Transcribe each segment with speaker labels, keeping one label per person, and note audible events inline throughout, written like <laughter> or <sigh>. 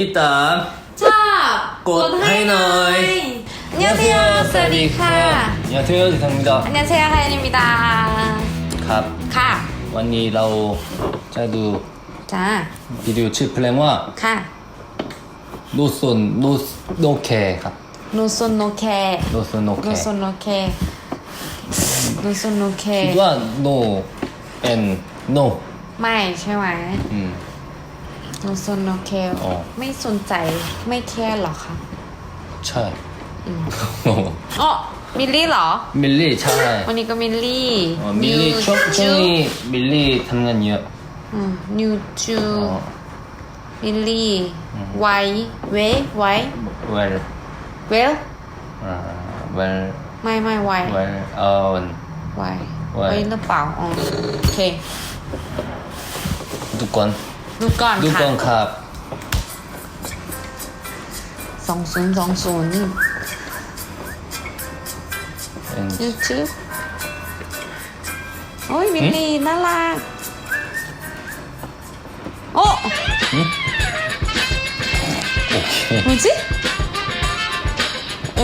Speaker 1: ติดตาม
Speaker 2: ชอบ
Speaker 1: กดให้หน่อย
Speaker 2: อันยองเซียสวัสดีค่ะ
Speaker 1: 안녕하세요 기상입니다
Speaker 2: อันยองเซียค่ะนิมิตา
Speaker 1: ครับ
Speaker 2: ค่ะ
Speaker 1: วันนี้เราจะดู
Speaker 2: จ้า
Speaker 1: วิดีโอชื่อเพลงว่า
Speaker 2: ค่ะ
Speaker 1: โนซนโนโนเคครับ
Speaker 2: โนซนโนแค
Speaker 1: โนซนโนเค
Speaker 2: โนซนโนแคโนซนโนแค
Speaker 1: คิดว่า no and no
Speaker 2: ไม่ใช่ไหม
Speaker 1: อื ม
Speaker 2: โนซนโนแค
Speaker 1: อ๋อ
Speaker 2: ไม่สนใจไม่แคร์หรอคะ
Speaker 1: ใช่
Speaker 2: อ๋อมิลลี่เหรอ
Speaker 1: มิลลี่ใช่
Speaker 2: วันนี้ก็มิลลี่
Speaker 1: อ๋อมิลลี่ช่วงช่วงนี้มิลลี่ทำงานเยอะ
Speaker 2: นิวจู
Speaker 1: อ๋อ
Speaker 2: มิลลี่ไวเวไว
Speaker 1: well
Speaker 2: เวล
Speaker 1: อ่า well
Speaker 2: ไม่ไม่ไว
Speaker 1: well เอ่อ
Speaker 2: ไว
Speaker 1: ไว
Speaker 2: ไวหรือเปล่าอ๋อโอเค
Speaker 1: ทุกคน
Speaker 2: ดูก่อน
Speaker 1: ทุกค
Speaker 2: ค่ะ
Speaker 1: นครับ
Speaker 2: สองศูนย์สองศูนย์
Speaker 1: and
Speaker 2: ยูทูบโอ้ยมิลลี่น่ารัก โอ้
Speaker 1: โอเค
Speaker 2: 뭐지โ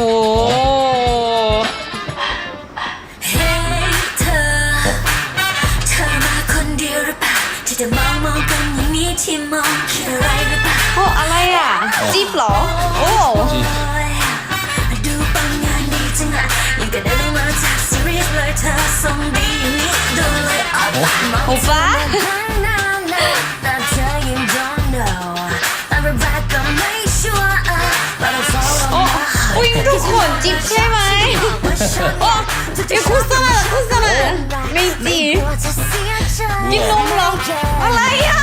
Speaker 2: ที่
Speaker 3: จะมองมองกันอย่างนี้ที่มองคิดอะไรหรือเปล่า
Speaker 2: โอ้อะไรอะจิ๊บเหรอ โอ้
Speaker 1: จี
Speaker 3: โอ้ยดูปังงานดีจังอะยังกระเดินมาจากซีรีส์เลยเธอทรงดีอย่างนี้ดูเลยออกมอง
Speaker 2: โอ้ฟ้า
Speaker 3: ข้างหน้าเลยแต่เธอยัง don't know แต่ระบายก็ไม่ชัวร์อะแต่เรา follow
Speaker 2: โอ้อุ้ยทุกคนจิ๊บใช่ไหมโอ้ยคุสนะคุสนะไม่จี ยิงนมเหรอ อะไรอ่ะ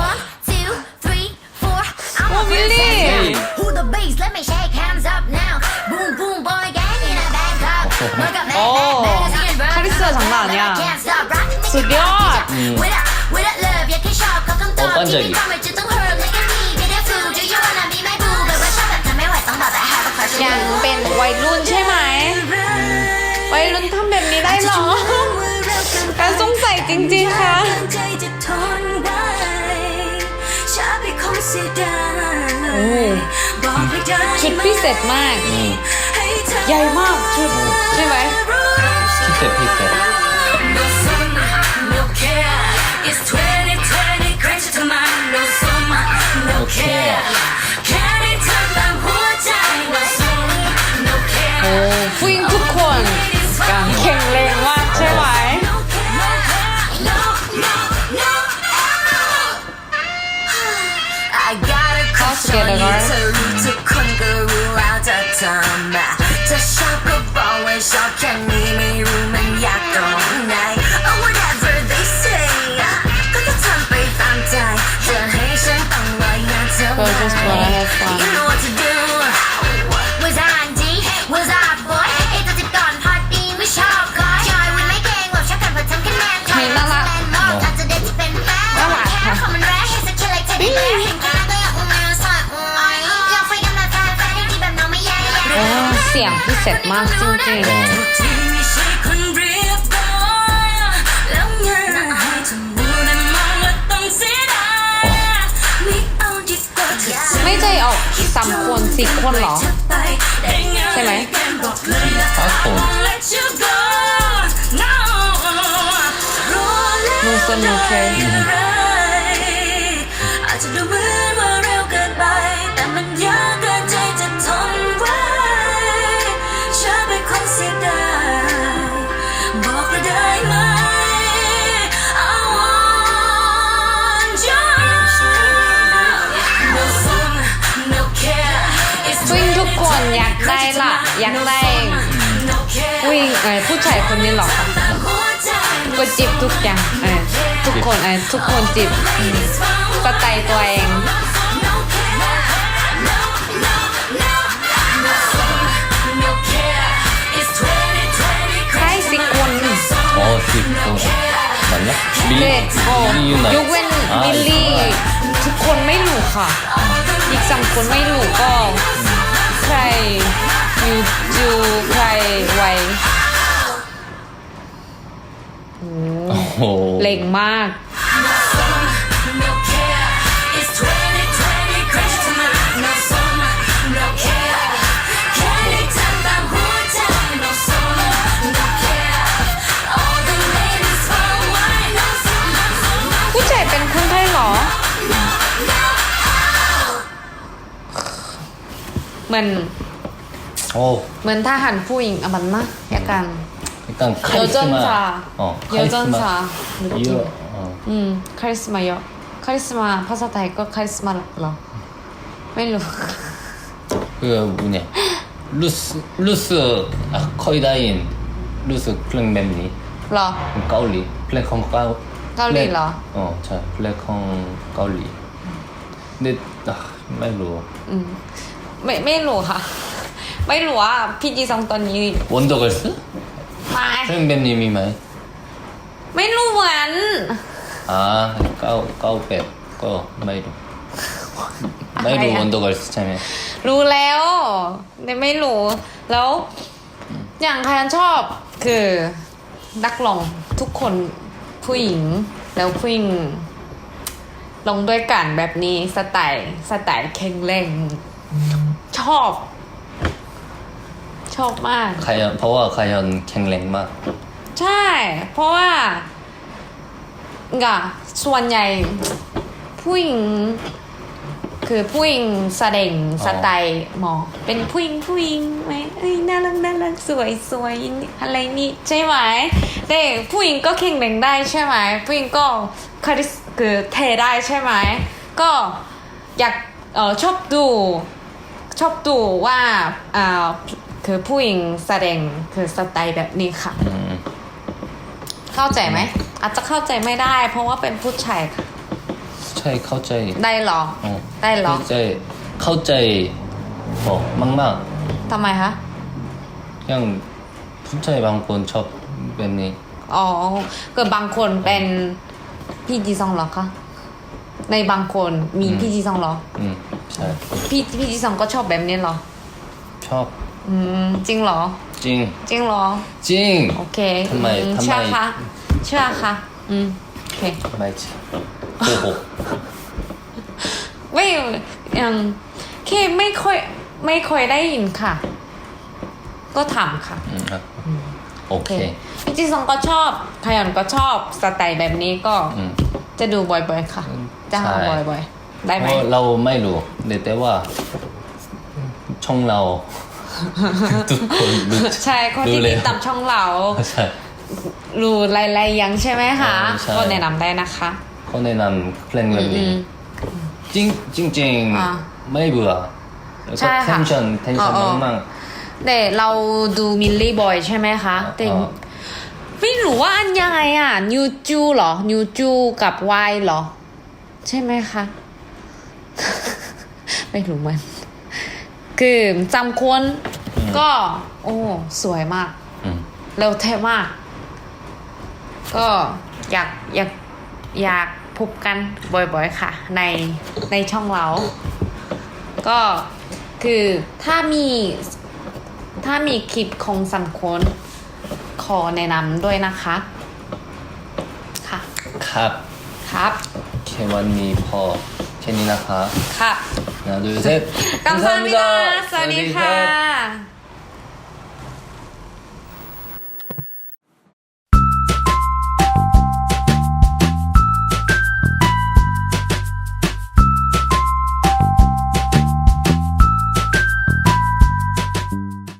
Speaker 3: One, two, three, four. I'm a
Speaker 2: โอ้วิล
Speaker 3: princess ลี่ now. Who the beast? Let me shake hands up now. Boom, boom, boy, gang in a Bangkok. Work up,
Speaker 2: man,
Speaker 3: man, man, it's getting rough.
Speaker 2: 카리스마 장난 아니야.
Speaker 3: With a- love, yeah, can shock, come on,
Speaker 1: dog. 깜짝이야.
Speaker 3: TV 감을 찔끔 흘러, 내게 need it, it's. Do you wanna be my boo? But what's up, but tell me what's on, but I have a crush on
Speaker 2: ยัง จริงๆค่ะ
Speaker 3: ใจจะทนไว้ชอบให้คงเสียดาย
Speaker 2: โอ้
Speaker 3: บอกให้ได้
Speaker 2: ชุดพิเศษมาก
Speaker 3: ให้เธอ
Speaker 2: ใหญ่มากชุดใช่ไหม
Speaker 3: รู้
Speaker 1: พิเศษพิเศษ
Speaker 3: No sun, no care. A crush on you เธอรู้ทุกคนก็รู้แล้วจะทำอะจะชอบก็บอกว่าชอบแค่ไม่รู้ อาดีกว่าเธอ
Speaker 2: ๆไม่ใจออกสามคนสี่คนเหรอ ใช่ไหม
Speaker 1: ครับผม
Speaker 2: No sun, no care
Speaker 3: อาจ อยากได้ No care
Speaker 2: ผู้หญิงเออผู้ชายคนนี้เหรอคะก็จิบทุกอย่างเออทุกคนเออทุกคนจิบสไตล์ตัวเองใช่สิคน
Speaker 1: อ๋อสิบคน맞나
Speaker 2: เด็โอ้
Speaker 1: มิลลี่อยู่ไหน
Speaker 2: ยกเว้นมิลลี่ทุกคนไม่รู้ค่ะ อีกสามคนไม่รู้ก็ใคร เล่งมาก
Speaker 1: ผู้ชาย
Speaker 2: เป็นคนไท
Speaker 3: ยเหรอ
Speaker 2: เหมือน
Speaker 1: โอ้
Speaker 2: เหมือนทหารผู้หญิงอะมันมากอ
Speaker 1: ย่า
Speaker 2: งกัน 일단
Speaker 1: 카리스마. 여전사. 어,
Speaker 2: 여전사 느낌.
Speaker 1: 이어, 어.
Speaker 2: 음, 카리스마 여. 카리스마 파사타 할거 카리스마 러. 어. 멜로.
Speaker 1: 그 뭐냐. 루스 루스 아, 커이다인 루스 플랭맵니
Speaker 2: 러.
Speaker 1: 까울리 플랭콩 까울.
Speaker 2: 까울리
Speaker 1: 라어자 플랭콩 까울리. 근데 아, 말로
Speaker 2: 음. 메, 멜로 하. <laughs> 멜로 와. 피디 성떤이 원더걸스? มา เครื่
Speaker 1: งเบน
Speaker 2: นี่มี
Speaker 1: ไหม
Speaker 2: ไม่รู้เหมือน
Speaker 1: อ่าเก้าเก้าแปดก็ไม่
Speaker 2: รู้
Speaker 1: ไม่รู้มันตัวกันใช่ไหม
Speaker 2: รู้แล้วแต่ไม่รู้ แล้ว อย่างใครชอบคือนักลองทุกคนผู้หญิงแล้วผู้หญิงลงด้วยกันแบบนี้สไตล์สไตล์เข่งเล่งชอบ ชอบมาก
Speaker 1: คายอนเพราะว่าคายอนแข็งแรงมาก
Speaker 2: ใช่ เพราะว่าก็ส่วนใหญ่ผู้หญิงคือผู้หญิงแสดงสไตล์หมอ เป็นผู้หญิงผู้หญิงไหมเอ้ยน่ารักน่ารักสวยสวยอะไรนี่ใช่ไหมแต่ผู้หญิงก็แข็งแรงได้ใช่ไหมผู้หญิงก็คาริสคือเทได้ใช่ไหมก็อยากเออชอบดูชอบดูว่าอ่า คือผู้หญิงแสดงคือสไตล์แบบนี้ค่ะ เข้าใจไหม อาจจะเข้าใจไม่ได้ เพราะว่าเป็นผู้ชายค่ะ
Speaker 1: ใช่เข้าใจ
Speaker 2: ได้หรอ
Speaker 1: อ
Speaker 2: ได้หรอ
Speaker 1: เข้าใจเข้าใจบอกมากๆ
Speaker 2: ทำไมคะ
Speaker 1: อย่างผู้ชายบางคนช
Speaker 2: อบแบบนี้อ๋อเกิดบางคนเป็นพี่จีซองหรอคะในบางคนมีพี่จีซองหรอ
Speaker 1: อืมใช่
Speaker 2: พี่พี่จีซองก็ชอบแบบนี้หรอ
Speaker 1: ช
Speaker 2: อบ จริงเหรอ
Speaker 1: จริง
Speaker 2: จริงเหรอ
Speaker 1: จริง
Speaker 2: โอเค
Speaker 1: ทำไม
Speaker 2: เชื่อค่ะเชื่อค่ะอืมโอเค
Speaker 1: ทำไมโกหก
Speaker 2: ไม่ยังแค่ไม่ค่อยไม่ค่อยได้ยินค่ะ ก็ถามค่ะ
Speaker 1: อืมครับ
Speaker 2: โอเค
Speaker 1: เค
Speaker 2: พี่จีซองก็ชอบขยันก็ชอบสไตล์แบบนี้ก็จะดูบ่อยๆค่ะ จะหาบ่อยๆ ได้ไหม
Speaker 1: เราไม่รู้แต่ว่าช่องเรา ทุกคน
Speaker 2: ใช่คนที่ติดตามช่องเรารู้ไรๆยังใช่ไหมคะก็แนะนำได้นะคะ
Speaker 1: ก็แนะนำเพลงเรื่
Speaker 2: อง
Speaker 1: นี้จริงจริง
Speaker 2: จ
Speaker 1: ริงไม่
Speaker 2: เบื่
Speaker 1: อแล้ว
Speaker 2: ก็เท
Speaker 1: นชันเทนชันมาก
Speaker 2: ๆแต่เราดูมิลลี่บอยใช่ไหมคะแต่ไม่รู้ว่าอันยังไงอะนิวจูเหรอนิวจูกับวายหรอ ใช่ไหมคะ ไม่รู้มัน คือจำคน ก็ โอ้ สวยมาก
Speaker 1: 음.
Speaker 2: เร็วเท่มาก ก็อยากอยากอยากพบกันบ่อยๆค่ะ ในในช่องเรา ก็คือถ้ามีถ้ามีคลิปของสำคนขอแนะนำด้วยนะคะ ค่ะ
Speaker 1: 캅
Speaker 2: ครับ
Speaker 1: 케완니 퍼 케니나카
Speaker 2: ค่ะ
Speaker 1: 하나 둘셋
Speaker 2: กัมซามิดาสวัสดีค่ะ